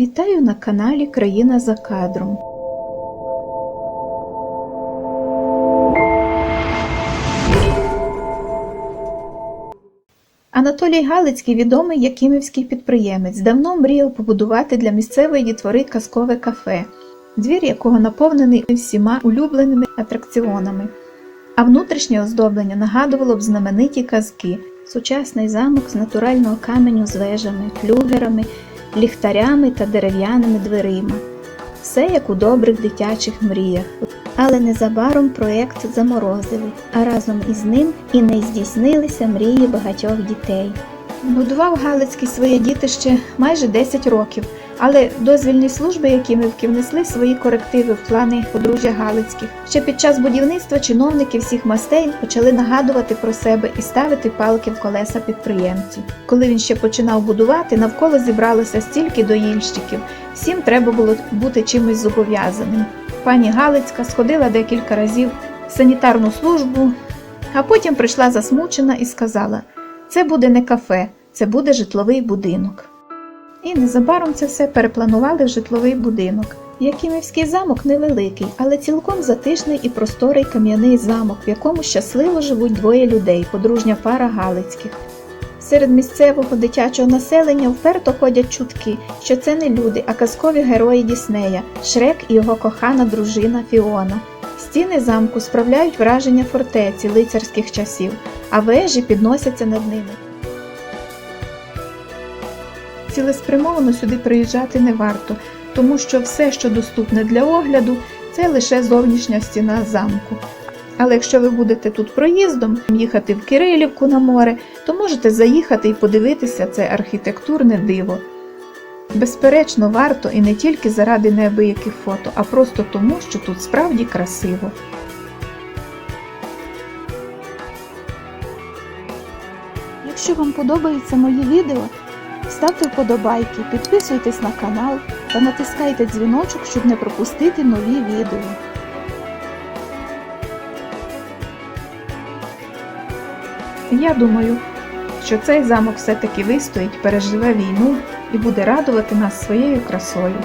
Вітаю на каналі Країна за кадром. Анатолій Галицький відомий якимівський підприємець, давно мріяв побудувати для місцевої дітвори казкове кафе, двір якого наповнений всіма улюбленими атракціонами. А внутрішнє оздоблення нагадувало б знамениті казки, сучасний замок з натурального каменю з вежами, флюгерами, ліхтарями та дерев'яними дверима. Все як у добрих дитячих мріях. Але незабаром проєкт заморозили, а разом із ним і не здійснилися мрії багатьох дітей. Будував Галицький своє дітище майже 10 років, але дозвільні служби Якимівки внесли свої корективи в плани подружжя Галицьких. Ще під час будівництва чиновники всіх мастей почали нагадувати про себе і ставити палки в колеса підприємцю. Коли він ще починав будувати, навколо зібралося стільки доїльщиків, всім треба було бути чимось зобов'язаним. Пані Галицька сходила декілька разів в санітарну службу, а потім прийшла засмучена і сказала: це буде не кафе, це буде житловий будинок. І незабаром це все перепланували в житловий будинок. Якимівський замок невеликий, але цілком затишний і просторий кам'яний замок, в якому щасливо живуть двоє людей, подружня пара Галицьких. Серед місцевого дитячого населення вперто ходять чутки, що це не люди, а казкові герої Діснея Шрек і його кохана дружина Фіона. Стіни замку справляють враження фортеці лицарських часів, а вежі підносяться над ними. Цілеспрямовано сюди приїжджати не варто, тому що все, що доступне для огляду, це лише зовнішня стіна замку. Але якщо ви будете тут проїздом, їхати в Кирилівку на море, то можете заїхати і подивитися це архітектурне диво. Безперечно, варто і не тільки заради неабияких фото, а просто тому, що тут справді красиво. Якщо вам подобаються мої відео, ставте вподобайки, підписуйтесь на канал та натискайте дзвіночок, щоб не пропустити нові відео. Я думаю, що цей замок все-таки вистоїть, переживе війну і буде радувати нас своєю красою.